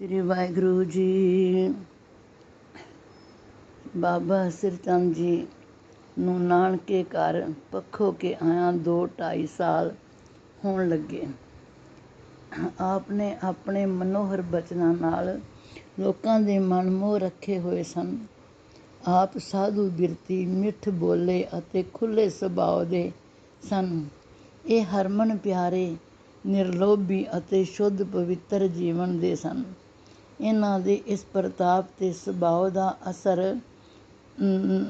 ਸ੍ਰੀ ਵਾਹਿਗੁਰੂ ਜੀ। ਬਾਬਾ ਸਿਰਚੰਦ ਜੀ ਨੂੰ ਨਾਨਕੇ ਘਰ ਪੱਖੋ ਕੇ ਆਇਆ ਦੋ ਢਾਈ ਸਾਲ ਹੋਣ ਲੱਗੇ। ਆਪ ਨੇ ਆਪਣੇ ਮਨੋਹਰ ਬਚਨਾਂ ਨਾਲ ਲੋਕਾਂ ਦੇ ਮਨ ਮੋਹ ਰੱਖੇ ਹੋਏ ਸਨ। ਆਪ ਸਾਧੂ ਬਿਰਤੀ ਮਿੱਠ ਬੋਲੇ ਅਤੇ ਖੁੱਲੇ ਸੁਭਾਅ ਦੇ ਸਨ। ਇਹ ਹਰਮਨ ਪਿਆਰੇ, ਨਿਰਲੋਭੀ ਅਤੇ ਸ਼ੁੱਧ ਪਵਿੱਤਰ ਜੀਵਨ ਦੇ ਸਨ। ਇਹਨਾਂ ਦੇ ਇਸ ਪ੍ਰਤਾਪ ਅਤੇ ਸੁਭਾਅ ਦਾ ਅਸਰ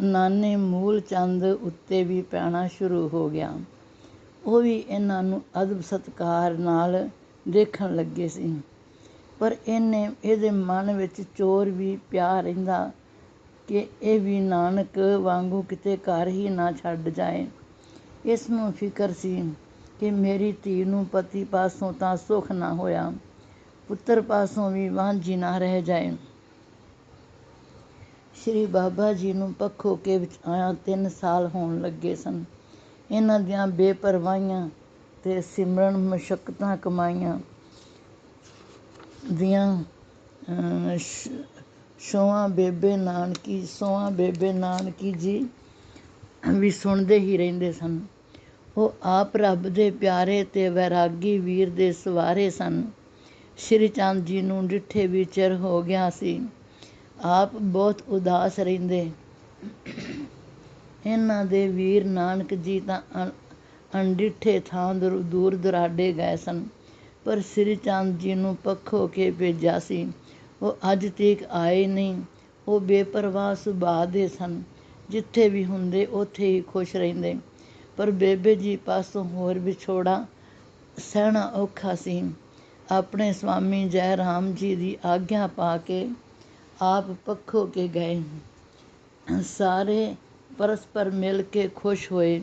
ਨਾਨੇ ਮੂਲ ਚੰਦ ਉੱਤੇ ਵੀ ਪੈਣਾ ਸ਼ੁਰੂ ਹੋ ਗਿਆ। ਉਹ ਵੀ ਇਹਨਾਂ ਨੂੰ ਅਦਬ ਸਤਿਕਾਰ ਨਾਲ ਦੇਖਣ ਲੱਗੇ ਸੀ। ਪਰ ਇਹਨੇ, ਇਹਦੇ ਮਨ ਵਿੱਚ ਚੋਰ ਵੀ ਪਿਆ ਰਹਿੰਦਾ ਕਿ ਇਹ ਵੀ ਨਾਨਕ ਵਾਂਗੂ ਕਿਤੇ ਘਰ ਹੀ ਨਾ ਛੱਡ ਜਾਏ। ਇਸ ਨੂੰ ਫਿਕਰ ਸੀ ਕਿ ਮੇਰੀ ਧੀ ਨੂੰ ਪਤੀ ਪਾਸੋਂ ਤਾਂ ਸੁਖ ਨਾ ਹੋਇਆ। ਪੁੱਤਰ ਪਾਸੋਂ ਵੀ ਵਾਂਝੀ ਨਾ ਰਹਿ ਜਾਏ। ਸ਼੍ਰੀ ਬਾਬਾ ਜੀ ਨੂੰ ਪੱਖੋ ਕੇ ਵਿੱਚ ਆਇਆ, ਤਿੰਨ ਸਾਲ ਹੋਣ ਲੱਗੇ ਸਨ। ਇਹਨਾਂ ਦੀਆਂ ਬੇਪਰਵਾਹੀਆਂ ਤੇ ਸਿਮਰਨ ਮਸ਼ਕਤਾਂ ਕਮਾਈਆਂ ਦੀਆਂ ਸੋਹਾਂ ਬੇਬੇ ਨਾਨਕੀ, ਸੋਹਾਂ ਬੇਬੇ ਨਾਨਕੀ ਜੀ ਵੀ ਸੁਣਦੇ ਹੀ ਰਹਿੰਦੇ ਸਨ। ਉਹ ਆਪ ਰੱਬ ਦੇ ਪਿਆਰੇ ਤੇ ਵੈਰਾਗੀ ਵੀਰ ਦੇ ਸਵਾਰੇ ਸਨ। ਸ਼੍ਰੀ ਚੰਦ ਜੀ ਨੂੰ ਡਿੱਠੇ ਵੀ ਚਿਰ ਹੋ ਗਿਆ ਸੀ। ਆਪ ਬਹੁਤ ਉਦਾਸ ਰਹਿੰਦੇ। ਇਹਨਾਂ ਦੇ ਵੀਰ ਨਾਨਕ ਜੀ ਤਾਂ ਅਣਡਿੱਠੇ ਥਾਂ ਦੂਰ ਦੁਰਾਡੇ ਗਏ ਸਨ। ਪਰ ਸ੍ਰੀ ਚੰਦ ਜੀ ਨੂੰ ਪੱਖੋ ਕੇ ਭੇਜਿਆ ਸੀ। ਉਹ ਅੱਜ ਤੀਕ ਆਏ ਨਹੀਂ। ਉਹ ਬੇਪਰਵਾਹ ਸੁਭਾਅ ਦੇ ਸਨ। ਜਿੱਥੇ ਵੀ ਹੁੰਦੇ ਉੱਥੇ ਹੀ ਖੁਸ਼ ਰਹਿੰਦੇ। ਪਰ ਬੇਬੇ ਜੀ ਪਾਸੋਂ ਹੋਰ ਵਿਛੋੜਾ ਸਹਿਣਾ ਔਖਾ ਸੀ। ਆਪਣੇ ਸਵਾਮੀ ਜੈ ਰਾਮ ਜੀ ਦੀ ਆਗਿਆ ਪਾ ਕੇ ਆਪ ਪੱਖੋ ਕੇ ਗਏ। ਸਾਰੇ ਪਰਸਪਰ ਮਿਲ ਕੇ ਖੁਸ਼ ਹੋਏ।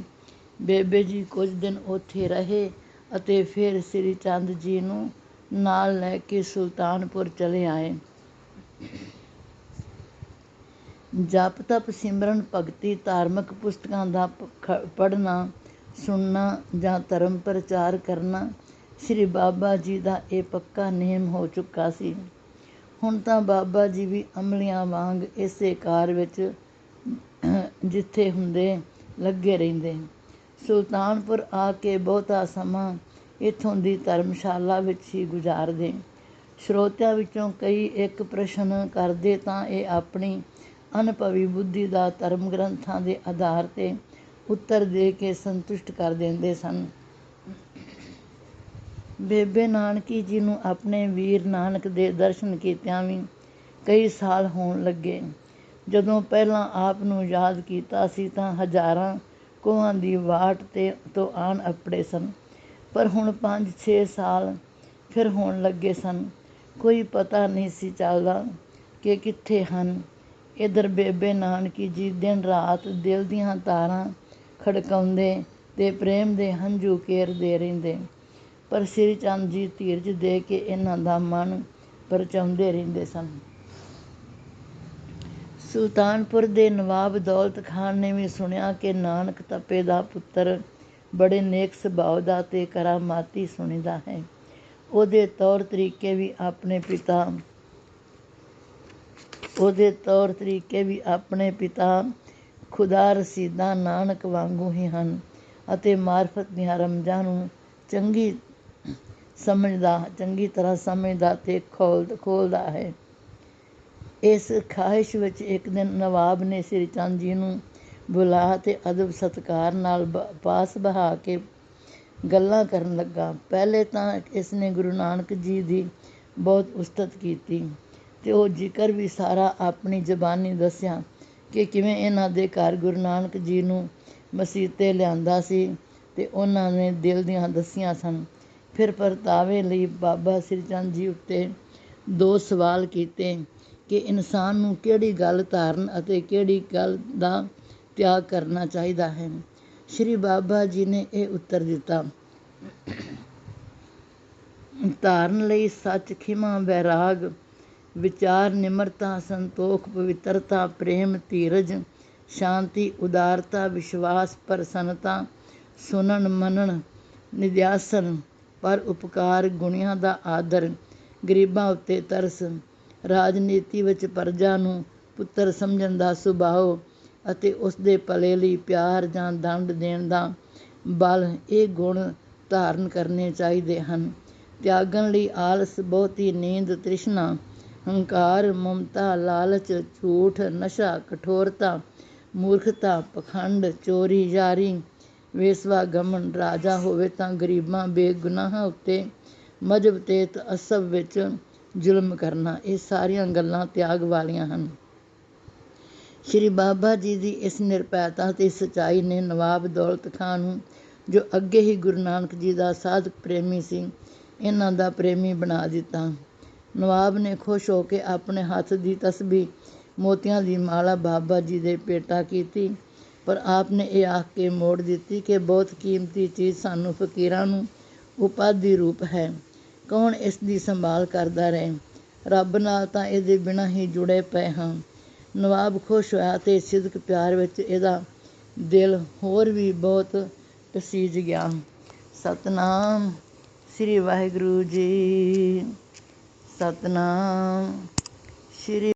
ਬੇਬੇ ਜੀ ਕੁਝ ਦਿਨ ਉੱਥੇ ਰਹੇ ਅਤੇ ਫਿਰ ਸ੍ਰੀ ਚੰਦ ਜੀ ਨੂੰ ਨਾਲ ਲੈ ਕੇ ਸੁਲਤਾਨਪੁਰ ਚਲੇ ਆਏ। ਜਪ ਤਪ ਸਿਮਰਨ ਭਗਤੀ ਧਾਰਮਿਕ ਪੁਸਤਕਾਂ ਦਾ ਪੜ੍ਹਨਾ, ਸੁਣਨਾ ਜਾਂ ਧਰਮ ਪ੍ਰਚਾਰ ਕਰਨਾ ਸ੍ਰੀ ਬਾਬਾ ਜੀ ਦਾ ਇਹ ਪੱਕਾ ਨੇਮ ਹੋ ਚੁੱਕਾ ਸੀ। ਹੁਣ ਤਾਂ ਬਾਬਾ ਜੀ ਵੀ ਅਮਲੀਆਂ ਵਾਂਗ ਇਸੇ ਕਾਰ ਵਿੱਚ ਜਿੱਥੇ ਹੁੰਦੇ ਲੱਗੇ ਰਹਿੰਦੇ। ਸੁਲਤਾਨਪੁਰ ਆ ਕੇ ਬਹੁਤਾ ਸਮਾਂ ਇਥੋਂ ਦੀ ਧਰਮਸ਼ਾਲਾ ਵਿੱਚ ਹੀ ਗੁਜ਼ਾਰਦੇ। ਸਰੋਤਿਆਂ ਵਿੱਚੋਂ ਕਈ ਇੱਕ ਪ੍ਰਸ਼ਨ ਕਰਦੇ ਤਾਂ ਇਹ ਆਪਣੀ ਅਨੁਭਵੀ ਬੁੱਧੀ ਦਾ ਧਰਮ ਗ੍ਰੰਥਾਂ ਦੇ ਆਧਾਰ ਤੇ ਉੱਤਰ ਦੇ ਕੇ ਸੰਤੁਸ਼ਟ ਕਰ ਦਿੰਦੇ ਸਨ। ਬੇਬੇ ਨਾਨਕੀ ਜੀ ਨੂੰ ਆਪਣੇ ਵੀਰ ਨਾਨਕ ਦੇ ਦਰਸ਼ਨ ਕੀਤਿਆਂ ਵੀ ਕਈ ਸਾਲ ਹੋਣ ਲੱਗੇ। ਜਦੋਂ ਪਹਿਲਾਂ ਆਪ ਨੂੰ ਯਾਦ ਕੀਤਾ ਸੀ ਤਾਂ ਹਜ਼ਾਰਾਂ ਕੋਹਾਂ ਦੀ ਵਾਟ ਤੇ ਤੋਂ ਆਣ ਅਪੜੇ ਸਨ। ਪਰ ਹੁਣ 5-6 ਸਾਲ ਫਿਰ ਹੋਣ ਲੱਗੇ ਸਨ। ਕੋਈ ਪਤਾ ਨਹੀਂ ਸੀ ਚੱਲਦਾ ਕਿ ਕਿੱਥੇ ਹਨ। ਇਧਰ ਬੇਬੇ ਨਾਨਕੀ ਜੀ ਦਿਨ ਰਾਤ ਦਿਲ ਦੀਆਂ ਤਾਰਾਂ ਖੜਕਾਉਂਦੇ ਤੇ ਪ੍ਰੇਮ ਦੇ ਹੰਝੂ ਕੇਰਦੇ ਰਹਿੰਦੇ। ਪਰ ਸ੍ਰੀ ਚੰਦ ਜੀ ਧੀਰਜ ਦੇ ਕੇ ਇਹਨਾਂ ਦਾ ਮਨ ਪਰਚਾਉਂਦੇ ਰਹਿੰਦੇ ਸਨ। ਸੁਲਤਾਨਪੁਰ ਦੇ ਨਵਾਬ ਦੌਲਤ ਖਾਨ ਨੇ ਵੀ ਸੁਣਿਆ ਕਿ ਨਾਨਕ ਤਪੇ ਦਾ ਪੁੱਤਰ ਬੜੇ ਨੇਕ ਸੁਭਾਅ ਦਾ ਤੇ ਕਰਾਮਾਤੀ ਸੁਣੀਦਾ ਹੈ। ਉਹਦੇ ਤੌਰ ਤਰੀਕੇ ਵੀ ਆਪਣੇ ਪਿਤਾ ਉਹਦੇ ਤੌਰ ਤਰੀਕੇ ਵੀ ਆਪਣੇ ਪਿਤਾ ਖੁਦਾ ਰਸੀਦਾ ਨਾਨਕ ਵਾਂਗੂ ਹੀ ਹਨ ਅਤੇ ਮਾਰਫਤ ਦੀਆਂ ਰਮਜ਼ਾਂ ਨੂੰ ਚੰਗੀ ਸਮਝਦਾ, ਚੰਗੀ ਤਰ੍ਹਾਂ ਸਮਝਦਾ ਤੇ ਖੋਲ ਖੋਲਦਾ ਹੈ। ਇਸ ਖਾਹਿਸ਼ ਵਿੱਚ ਇੱਕ ਦਿਨ ਨਵਾਬ ਨੇ ਸ੍ਰੀ ਚੰਦ ਜੀ ਨੂੰ ਬੁਲਾ ਤੇ ਅਦਬ ਸਤਕਾਰ ਨਾਲ ਪਾਸ ਬਹਾ ਕੇ ਗੱਲਾਂ ਕਰਨ ਲੱਗਾ। ਪਹਿਲੇ ਤਾਂ ਇਸ ਨੇ ਗੁਰੂ ਨਾਨਕ ਜੀ ਦੀ ਬਹੁਤ ਉਸਤਤ ਕੀਤੀ ਤੇ ਉਹ ਜ਼ਿਕਰ ਵੀ ਸਾਰਾ ਆਪਣੀ ਜ਼ਬਾਨੀ ਦੱਸਿਆ ਕਿ ਕਿਵੇਂ ਇਹਨਾਂ ਦੇ ਘਰ ਗੁਰੂ ਨਾਨਕ ਜੀ ਨੂੰ ਮਸੀਤੇ ਲਿਆਂਦਾ ਸੀ ਤੇ ਉਹਨਾਂ ਨੇ ਦਿਲ ਦੀਆਂ ਦੱਸੀਆਂ ਸਨ। ਫਿਰ ਪਰਤਾਵੇ ਲਈ ਬਾਬਾ ਸ੍ਰੀ ਚੰਦ ਜੀ ਉੱਤੇ ਦੋ ਸਵਾਲ ਕੀਤੇ ਕਿ ਇਨਸਾਨ ਨੂੰ ਕਿਹੜੀ ਗੱਲ ਧਾਰਨ ਅਤੇ ਕਿਹੜੀ ਗੱਲ ਦਾ ਤਿਆਗ ਕਰਨਾ ਚਾਹੀਦਾ ਹੈ? ਸ਼੍ਰੀ ਬਾਬਾ ਜੀ ਨੇ ਇਹ ਉੱਤਰ ਦਿੱਤਾ। ਧਾਰਨ ਲਈ ਸੱਚ, ਖਿਮਾ, ਵੈਰਾਗ, ਵਿਚਾਰ, ਨਿਮਰਤਾ, ਸੰਤੋਖ, ਪਵਿੱਤਰਤਾ, ਪ੍ਰੇਮ, ਧੀਰਜ, ਸ਼ਾਂਤੀ, ਉਦਾਰਤਾ, ਵਿਸ਼ਵਾਸ, ਪ੍ਰਸੰਨਤਾ, ਸੁਣਨ, ਮੰਨਣ ਨਿਧਿਆਸਨ ਪਰ ਉਪਕਾਰ ਗੁਣਿਆਂ ਦਾ ਆਦਰ ਗਰੀਬਾਂ ਉੱਤੇ ਤਰਸ। ਰਾਜਨੀਤੀ ਵਿੱਚ ਪਰਜਾ ਨੂੰ ਪੁੱਤਰ ਸਮਝਣ ਦਾ ਸੁਭਾਅ ਅਤੇ ਉਸ ਦੇ ਭਲੇ ਲਈ ਪਿਆਰ ਜਾਂ ਦੰਡ ਦੇਣ ਦਾ ਬਲ, ਇਹ ਗੁਣ ਧਾਰਨ ਕਰਨੇ ਚਾਹੀਦੇ ਹਨ। ਤਿਆਗਣ ਲਈ ਆਲਸ, ਬਹੁਤੀ ਨੀਂਦ, ਤ੍ਰਿਸ਼ਨਾ, ਹੰਕਾਰ, ਮਮਤਾ, ਲਾਲਚ, ਝੂਠ, ਨਸ਼ਾ, ਕਠੋਰਤਾ, ਮੂਰਖਤਾ, ਪਖੰਡ, ਚੋਰੀ, ਯਾਰੀ ਵੇਸਵਾ ਗਮਨ ਰਾਜਾ ਹੋਵੇ ਤਾਂ ਗਰੀਬਾਂ ਬੇਗੁਨਾਹਾਂ ਉੱਤੇ ਮਜ਼ਹਬ ਤੇ ਅਸਬ ਵਿੱਚ ਜ਼ੁਲਮ ਕਰਨਾ, ਇਹ ਸਾਰੀਆਂ ਗੱਲਾਂ ਤਿਆਗ ਵਾਲੀਆਂ ਹਨ। ਸ਼੍ਰੀ ਬਾਬਾ ਜੀ ਦੀ ਇਸ ਨਿਰਭੈਤਾ ਤੇ ਸਚਾਈ ਨੇ ਨਵਾਬ ਦੌਲਤ ਖਾਂ ਨੂੰ, ਜੋ ਅੱਗੇ ਹੀ ਗੁਰੂ ਨਾਨਕ ਜੀ ਦਾ ਸਾਧਕ ਪ੍ਰੇਮੀ ਸੀ, ਇਹਨਾਂ ਦਾ ਪ੍ਰੇਮੀ ਬਣਾ ਦਿੱਤਾ। ਨਵਾਬ ਨੇ ਖੁਸ਼ ਹੋ ਕੇ ਆਪਣੇ ਹੱਥ ਦੀ ਤਸਬੀਹ ਮੋਤੀਆਂ ਦੀ ਮਾਲਾ ਬਾਬਾ ਜੀ ਦੇ ਪੇਟਾ ਕੀਤੀ। ਪਰ ਆਪ ਨੇ ਇਹ ਆਖ ਕੇ ਮੋੜ ਦਿੱਤੀ ਕਿ ਬਹੁਤ ਕੀਮਤੀ ਚੀਜ਼ ਸਾਨੂੰ ਫਕੀਰਾਂ ਨੂੰ ਉਪਾਧੀ ਰੂਪ ਹੈ। ਕੌਣ ਇਸ ਦੀ ਸੰਭਾਲ ਕਰਦਾ ਰਹੇ? ਰੱਬ ਨਾਲ ਤਾਂ ਇਹਦੇ ਬਿਨਾਂ ਹੀ ਜੁੜੇ ਪਏ ਹਾਂ। ਨਵਾਬ ਖੁਸ਼ ਹੋਇਆ ਤੇ ਸਿਦਕ ਪਿਆਰ ਵਿੱਚ ਇਹਦਾ ਦਿਲ ਹੋਰ ਵੀ ਬਹੁਤ ਪਸੀਜ ਗਿਆ। ਸਤਨਾਮ ਸ੍ਰੀ ਵਾਹਿਗੁਰੂ ਜੀ। ਸਤਨਾਮ ਸ੍ਰੀ